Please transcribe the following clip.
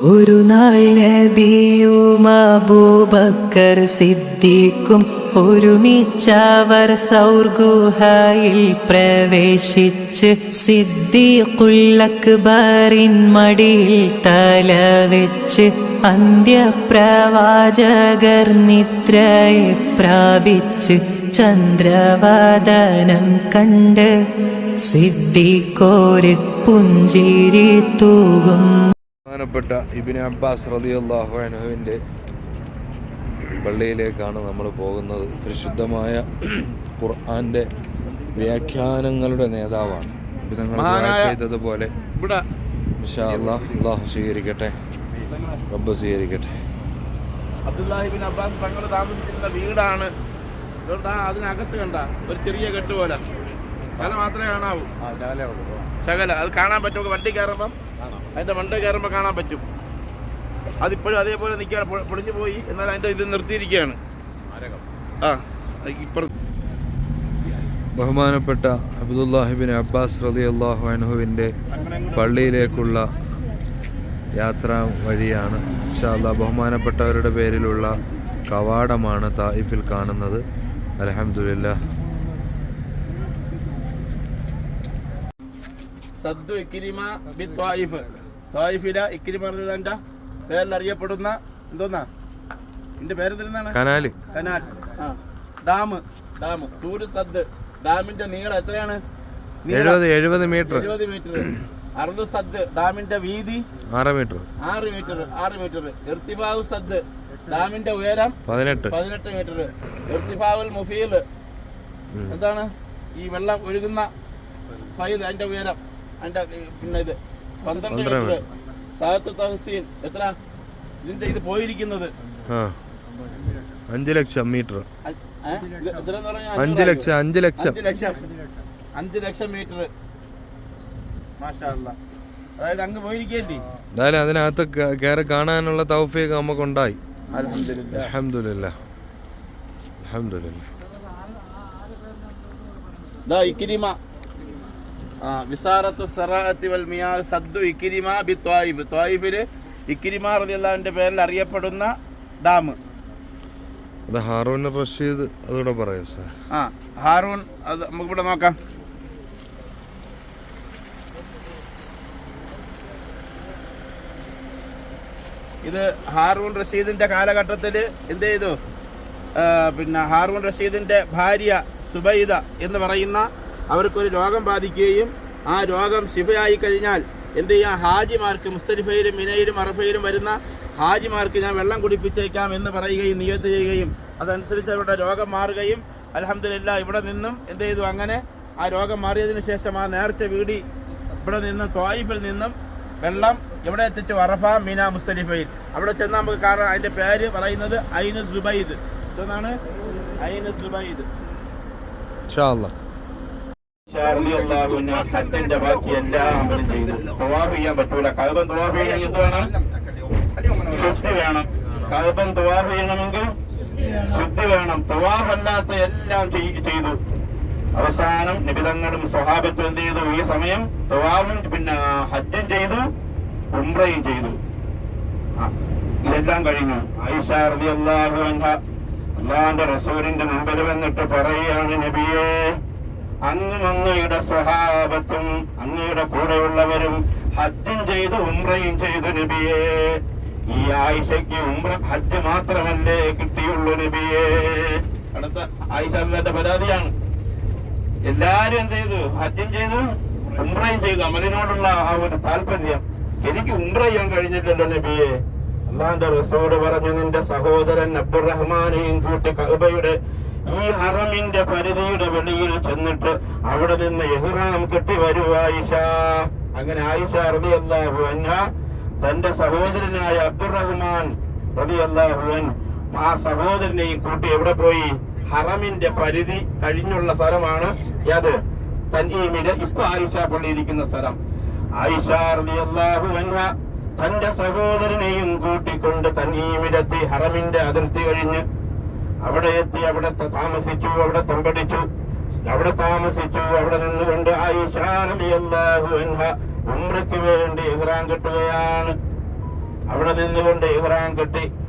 ഒരു നാൾ നബിയും അബൂബക്കർ സിദ്ദീഖും ഒരുമിച്ചവർ സൗർ ഗുഹയിൽ പ്രവേശിച്ച് സിദ്ദീഖുല്ലക്ബറിൻ മടിയിൽ തല വെച്ച് അന്ത്യപ്രവാചകർ നിദ്രയെ പ്രാപിച്ച് ചന്ദ്രവാദനം കണ്ട് സിദ്ധിക്കോര് പുഞ്ചിരി തൂകും. ബഹുമാനപ്പെട്ട ഇബിൻ അബ്ബാസ് റളിയല്ലാഹു അൻഹുവിന്റെ പള്ളിയിലേക്കാണ് നമ്മൾ പോകുന്നത്. പരിശുദ്ധമായ ഖുർആന്റെ വ്യാഖ്യാനങ്ങളുടെ നേതാവാണ്. ഇത് ഞങ്ങൾ ചെയ്തതുപോലെ ഇവിടെ ഇൻഷാ അല്ലാഹ് അള്ളാഹു സ്വീകരിക്കട്ടെ. റബ്ബ് സ്വീകരിക്കട്ടെ. അബ്ദുല്ലാഹിബിൻ അബ്ബാസ് തങ്ങൾ താമസിക്കുന്ന വീടാണ്. അതിനകത്ത് കണ്ട ഒരു ചെറിയ കെട്ട് പോലെ. തല മാത്രമേ കാണാവൂ. ശകല. അത് കാണാൻ പറ്റും നമുക്ക് വണ്ടി കയറുമ്പം? അതിന്റെ മണ്ട കയറുമ്പോൾ കാണാൻ പറ്റും. അതിപ്പോഴും അതേപോലെ നിൽക്കുകയാണ് പൊളിഞ്ഞു പോയി. എന്നാൽ അതിന്റെ ഇത് നിർത്തിയിരിക്കുകയാണ്. ആ ബഹുമാനപ്പെട്ട അബ്ദുല്ലാഹിബിൻ അബ്ബാസ് റലി അള്ളാഹു അനുഹുവിന്റെ പള്ളിയിലേക്കുള്ള യാത്രാ വഴിയാണ് ഇൻഷാ അല്ലാഹ് ബഹുമാനപ്പെട്ടവരുടെ പേരിലുള്ള കവാടമാണ് തായിഫിൽ കാണുന്നത്. അലഹമുല്ല സദ്ദു ഇക്രിമ ബി ത്വായിഫ്. ത്വായിഫില ഇക്രിമ പറഞ്ഞത് എന്താ? പേരിൽ അറിയപ്പെടുന്ന എന്തോന്നാ? എന്റെ പേരെന്തിരുന്നാണ് കനാല് കനാൽ. ആ. ഡാം. ഡാം. തൂര് സദ്. ഡാമിന്റെ നീളം എത്രയാണ്? എഴുപത് എഴുപത് മീറ്റർ. എഴുപത് മീറ്റർ. അറുപത് സദ്. ഡാമിന്റെ വീതി? ആറ് മീറ്റർ. ആറ് മീറ്റർ. ആറ് മീറ്റർ. ഇർത്തിബാവ് സദ്. ഡാമിന്റെ ഉയരം? പതിനെട്ട്. പതിനെട്ട് മീറ്റർ. ഇർത്തിബാവുൽ മുഫീൽ എന്താണ്? ഈ വെള്ളം ഒഴുകുന്ന ഫൈൽ അതിന്റെ ഉയരം. അതിന്റെ ഈ പിന്നെ ഇത് പന്ത്രണ്ട് മീറ്റർ സാത്ത് തഹസീൻ എത്ര? ഇതിന്റെ ഇത് പോയിരിക്കുന്നത്. അഞ്ച് ലക്ഷം മീറ്റർ. അഞ്ച് ലക്ഷം അഞ്ച് ലക്ഷം. അഞ്ച് ലക്ഷം. മീറ്റർ. അതായത് അങ്ങ് പോയിരിക്കേണ്ടി. എന്തായാലും അതിനകത്ത് കയറി കാണാനുള്ള തൗഫീഖ് നമുക്കുണ്ടായി. അൽഹംദുലില്ലാ. അലഹമില്ല ആ വിസാറത്തു സറാഅത്തി വൽ മിയാൽ സദ്ദു ഇക്കിരിമ ബി ത്വായിബ്. ത്വായിബിൽ ഇക്രിമ റളിയല്ലാഹുവിന്റെ പേരിൽ അറിയപ്പെടുന്ന ഡാം അത് ഹാറൂൻ റഷീദ് അതുകൂടെ പറയൂ സാർ. ആ ഹാറൂൺ അത് നമുക്കിവിടെ നോക്കാം. ഇത് ഹാറൂൺ റഷീദിന്റെ കാലഘട്ടത്തിൽ എന്ത് ചെയ്തു? പിന്നെ ഹാറൂൺ റഷീദിന്റെ ഭാര്യ സുബൈദ എന്ന് പറയുന്ന അവർക്കൊരു രോഗം ബാധിക്കുകയും ആ രോഗം ശിഫയായി കഴിഞ്ഞാൽ എന്ത് ചെയ്യാം? ഹാജിമാർക്ക് മുസ്തരിഫയിലും മിനയിലും അറഫയിലും വരുന്ന ഹാജിമാർക്ക് ഞാൻ വെള്ളം കുടിപ്പിച്ചേക്കാം എന്ന് പറയുകയും നിയത്ത് ചെയ്യുകയും അതനുസരിച്ച് അവരുടെ രോഗം മാറുകയും അലഹമില്ല ഇവിടെ നിന്നും എന്ത് ചെയ്തു? അങ്ങനെ ആ രോഗം മാറിയതിന് ശേഷം ആ നേർച്ച വീടി ഇവിടെ നിന്നും ത്വായിഫിൽ നിന്നും വെള്ളം ഇവിടെ എത്തിച്ചു? അറഫ മീന മുസ്തലിഫയിൽ. അവിടെ ചെന്ന് നമുക്ക് കാണാം. അതിന്റെ പേര് പറയുന്നത് ഐനു സുബൈദ്. ഇതെന്നാണ് ഐനു സുബൈദ്. ഇൻഷാ അല്ലാ സത്യന്റെ ബാക്കി എല്ലാം അവരും ചെയ്തു. തവാഫ് ചെയ്യാൻ പറ്റൂല. കൽബൻ തവാഫ് ചെയ്യണമെങ്കിൽ എന്ത് വേണം. ശുദ്ധി വേണം. തവാഫ് ചെയ്യണമെങ്കിൽ ശുദ്ധി വേണം. തവാഫ് അല്ലാത്ത എല്ലാം ചെയ്- ചെയ്തു. അവസാനം നിബിതങ്ങളും സ്വഹാബത്തും എന്ത് ചെയ്തു? ഈ സമയം തവാഫും പിന്നെ ഹജ്ജും ചെയ്തു ഉംറയും ചെയ്തു. ഇതെല്ലാം കഴിഞ്ഞു. ആയിഷ റളിയല്ലാഹു അൻഹ. റസൂലിന്റെ മുമ്പിൽ വന്നിട്ട് പറയുകയാണ് നബിയേ അങ്ങും അങ്ങയുടെ സ്വഹാബത്തും അങ്ങയുടെ കൂടെയുള്ളവരും ഹജ്ജും ചെയ്ത് ഉംറയും ചെയ്തു നബിയെ. ഈ ആയിഷയ്ക്ക് ഉംറ ഹജ്ജ് മാത്രമല്ലേ കിട്ടിയുള്ളൂ നബിയെ. അടുത്ത ആയിഷ അതിന്റെ പരാതിയാണ്. എല്ലാരും എന്ത് ചെയ്തു? ഹജ്ജും ചെയ്തു ഉംറയും ചെയ്തു. അമലിനോടുള്ള ആ ഒരു താല്പര്യം. എനിക്ക് ഉംറ ചെയ്യാൻ കഴിഞ്ഞില്ലല്ലോ നബിയെ. അള്ളാന്റെ റസോട് പറഞ്ഞു നിന്റെ സഹോദരൻ അബ്ദുറഹ്മാനെയും കൂട്ടി കഅബയുടെ ഈ ഹറമിന്റെ പരിധിയുടെ വെളിയിൽ ചെന്നിട്ട് അവിടെ നിന്ന് എഹ്റാം കെട്ടി വരൂ ആയിഷ അങ്ങനെ ആയിഷ റളിയല്ലാഹു അൻഹ തന്റെ സഹോദരനായ അബ്ദുറഹ്മാൻ റളിയല്ലാഹു അൻ ആ സഹോദരനെയും കൂട്ടി എവിടെ പോയി? ഹറമിന്റെ പരിധി കഴിഞ്ഞുള്ള സ്ഥലമാണ് അത് തന്നീമിന്റെ ഇപ്പൊ ആയിഷ പള്ളി ഇരിക്കുന്ന സ്ഥലം. ആയിഷ റളിയല്ലാഹു അൻഹ തന്റെ സഹോദരനെയും കൂട്ടിക്കൊണ്ട് തൻഈമിലെത്തി ഹറമിന്റെ അതിർത്തി കഴിഞ്ഞ് അവിടെ എത്തി അവിടെ താമസിച്ചു അവിടെ തമ്പടിച്ചു. അവിടെ താമസിച്ചു അവിടെ നിന്നുകൊണ്ട് ഉംറയ്ക്ക് വേണ്ടി ഇഹ്റാം കെട്ടുകയാണ്. അവിടെ നിന്നുകൊണ്ട് ഇഹ്റാം കെട്ടി